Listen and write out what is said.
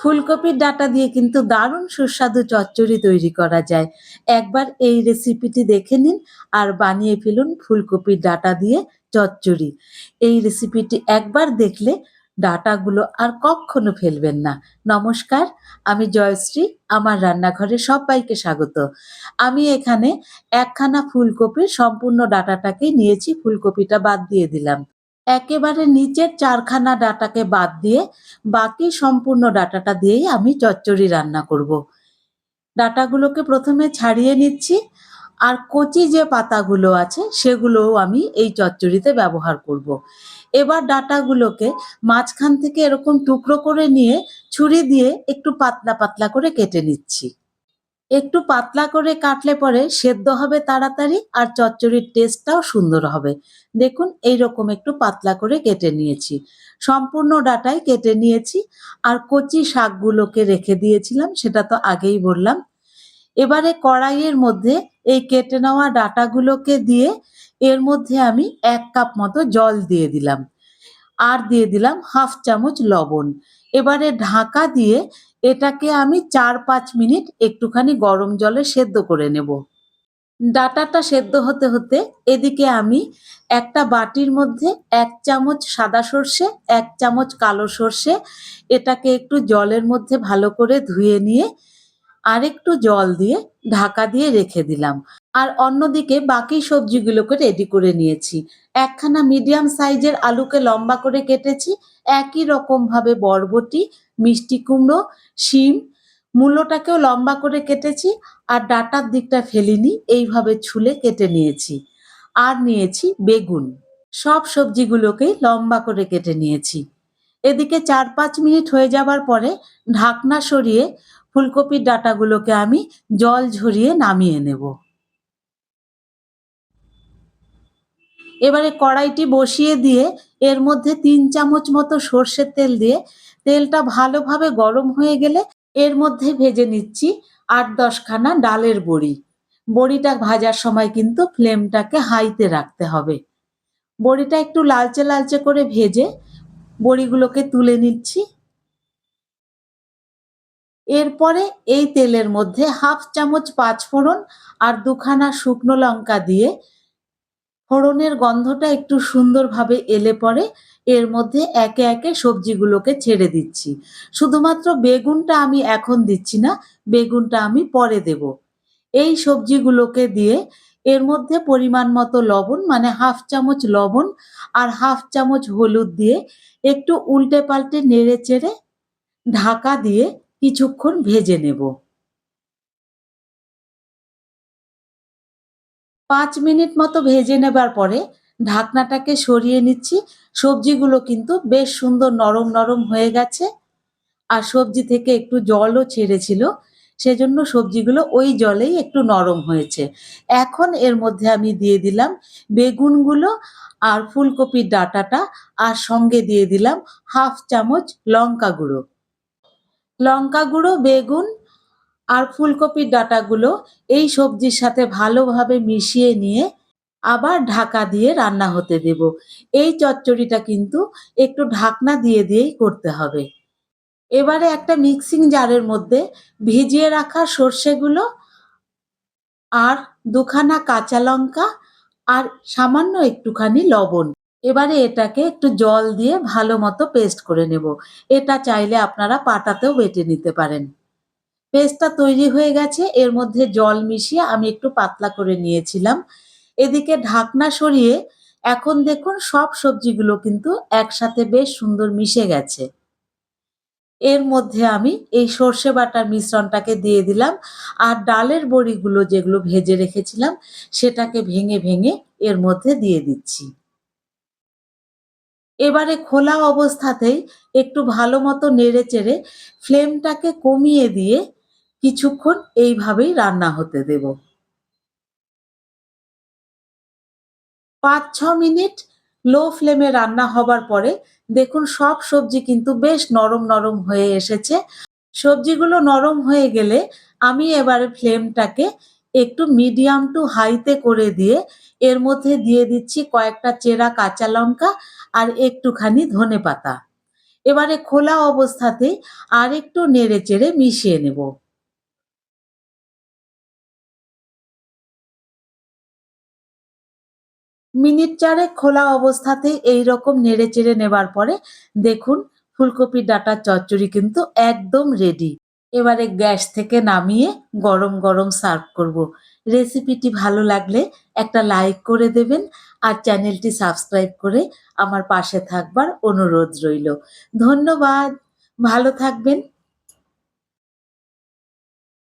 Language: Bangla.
ফুলকপির ডাটা দিয়ে কিন্তু দারুণ সুস্বাদু চচ্চড়ি তৈরি করা যায়। একবার এই রেসিপিটি দেখে নিন আর বানিয়ে ফেলুন ফুলকপির ডাটা দিয়ে চচ্চড়ি। এই রেসিপিটি একবার দেখলে ডাটাগুলো আর কখনো ফেলবেন না। নমস্কার, আমি জয়শ্রী, আমার রান্নাঘরে সবাইকে স্বাগত। আমি এখানে একখানা ফুলকপির সম্পূর্ণ ডাঁটাটাকে নিয়েছি, ফুলকপিটা বাদ দিয়ে দিলাম। একেবারে নিচের চারখানা ডাটাকে বাদ দিয়ে বাকি সম্পূর্ণ ডাটাটা দিয়েই আমি চচ্চড়ি রান্না করব। ডাটাগুলোকে প্রথমে ছাড়িয়ে নিচ্ছি আর কচি যে পাতাগুলো আছে সেগুলোও আমি এই চচ্চড়িতে ব্যবহার করব। এবার ডাটাগুলোকে মাঝখান থেকে এরকম টুকরো করে নিয়ে ছুরি দিয়ে একটু পাতলা পাতলা করে কেটে নিচ্ছি একটু পাতলা করে কাটলে পরে সেদ্ধ হবে তাড়াতাড়ি আর চচ্চড়ির টেস্টটাও সুন্দর হবে। দেখুন এই রকম একটু পাতলা করে কেটে নিয়েছি। সম্পূর্ণ ডাটাই কেটে নিয়েছি আর কচি শাকগুলোকে রেখে দিয়েছিলাম, সেটা তো আগেই বললাম। এবারে কড়াইয়ের মধ্যে এই কেটে নেওয়া ডাটাগুলোকে দিয়ে এর মধ্যে আমি এক কাপ মতো জল দিয়ে দিলাম। আর দিয়ে দিলাম হাফ চামচ লবণ। এবারে ঢাকা দিয়ে এটাকে আমি চার পাঁচ মিনিট একটুখানি গরম জলে সেদ্ধ করে নেব। ডাটাটা সেদ্ধ হতে হতে এদিকে আমি একটা বাটির মধ্যে এক চামচ সাদা সর্ষে, এক চামচ কালো সর্ষে, এটাকে একটু জলের মধ্যে ভালো করে ধুয়ে নিয়ে আরেকটু জল দিয়ে ঢাকা দিয়ে রেখে দিলাম। আর অন্যদিকে বাকি সবজিগুলোকে রেডি করে নিয়েছি। একখানা মিডিয়াম সাইজের আলুকে লম্বা করে কেটেছি। একই রকম ভাবে বরবটি, মিষ্টি কুমড়ো, শিম মূলোটাকেও লম্বা করে কেটেছি আর ডাটার দিকটা ফেলিনি, এইভাবে ছুলে কেটে নিয়েছি। আর নিয়েছি বেগুন। সব সবজিগুলোকেই লম্বা করে কেটে নিয়েছি। এদিকে চার পাঁচ মিনিট হয়ে যাবার পরে ঢাকনা সরিয়ে ফুলকপির ডাটাগুলোকে আমি জল ঝরিয়ে নামিয়ে নেব। এবারে কড়াইটি বসিয়ে দিয়ে এর মধ্যে তিন চামচ মতো সর্ষের তেল দিয়ে তেলটা ভালোভাবে গরম হয়ে গেলে এর মধ্যে ভেজে নিচ্ছি আট দশখানা ডালের বড়ি। বড়িটা ভাজার সময় কিন্তু ফ্লেমটাকে হাইতে রাখতে হবে। বড়িটা একটু লালচে লালচে করে ভেজে বড়িগুলোকে তুলে নিচ্ছি। এরপরে এই তেলের মধ্যে হাফ চামচ পাঁচফোড়ন আর দুখানা শুকনো লঙ্কা দিয়ে ফোড়নের গন্ধটা একটু সুন্দরভাবে এলে পরে এর মধ্যে একে একে সবজিগুলোকে ছেড়ে দিচ্ছি। শুধুমাত্র বেগুনটা আমি এখন দিচ্ছি না, বেগুনটা আমি পরে দেব। এই সবজিগুলোকে দিয়ে এর মধ্যে পরিমাণ মতো লবণ মানে হাফ চামচ লবণ আর হাফ চামচ হলুদ দিয়ে একটু উল্টে পাল্টে নেড়ে চেড়ে ঢাকা দিয়ে কিছুক্ষণ ভেজে নেব। পাঁচ মিনিট মতো ভেজে নেবার পরে ঢাকনাটাকে সরিয়ে নিচ্ছি। সবজিগুলো কিন্তু বেশ সুন্দর নরম নরম হয়ে গেছে আর সবজি থেকে একটু জলও ছেড়েছিল। সেজন্য সবজিগুলো ওই জলেই একটু নরম হয়েছে। এখন এর মধ্যে আমি দিয়ে দিলাম বেগুনগুলো আর ফুলকপির ডাটাটা আর সঙ্গে দিয়ে দিলাম হাফ চামচ লঙ্কা গুঁড়ো। লঙ্কা গুঁড়ো, বেগুন আর ফুলকপির ডাঁটাগুলো এই সবজির সাথে ভালোভাবে মিশিয়ে নিয়ে আবার ঢাকা দিয়ে রান্না হতে দেব। এই চচ্চড়িটা কিন্তু একটু ঢাকনা দিয়ে দিয়েই করতে হবে। এবারে একটা মিক্সিং জারের মধ্যে ভিজিয়ে রাখা সর্ষেগুলো আর দুখানা কাঁচা লঙ্কা আর সামান্য একটুখানি লবণ। এবারে এটাকে একটু জল দিয়ে ভালো মতো পেস্ট করে নেব। এটা চাইলে আপনারা পাটাতেও বেটে নিতে পারেন। পেস্টটা তৈরি হয়ে গেছে, এর মধ্যে জল মিশিয়ে আমি একটু পাতলা করে নিয়েছিলাম। এদিকে ঢাকনা সরিয়ে এখন দেখুন সব সবজিগুলো কিন্তু একসাথে বেশ সুন্দর মিশে গেছে। এর মধ্যে আমি এই সর্ষে বাটার মিশ্রণটাকে দিয়ে দিলাম আর ডালের বড়িগুলো যেগুলো ভেজে রেখেছিলাম সেটাকে ভেঙে ভেঙে এর মধ্যে দিয়ে দিচ্ছি। এবারে খোলা অবস্থাতেই একটু ভালো মতো নেড়ে চেড়ে ফ্লেমটাকে কমিয়ে দিয়ে কিছুক্ষণ এইভাবেই রান্না হতে দেব। পাঁচ ছ মিনিট লো ফ্লেমে রান্না হবার পরে দেখুন সব সবজি কিন্তু বেশ নরম নরম হয়ে এসেছে। সবজিগুলো নরম হয়ে গেলে আমি এবারে ফ্লেমটাকে একটু মিডিয়াম টু হাইতে করে দিয়ে এর মধ্যে দিয়ে দিচ্ছি কয়েকটা চেরা কাঁচা লঙ্কা আর একটুখানি ধনে পাতা এবারে খোলা অবস্থাতেই আরেকটু নেড়েচেড়ে মিশিয়ে নেব। মিনিট চারেক খোলা অবস্থাতেই এইরকম নেড়েচেড়ে নেবার পরে দেখুন, ফুলকপির ডাঁটার চচ্চড়ি কিন্তু একদম রেডি। এবারে গ্যাস থেকে নামিয়ে গরম গরম সার্ভ করব। রেসিপিটি ভালো লাগলে একটা লাইক করে দেবেন আর চ্যানেলটি সাবস্ক্রাইব করে আমার পাশে থাকবার অনুরোধ রইল। ধন্যবাদ। ভালো থাকবেন।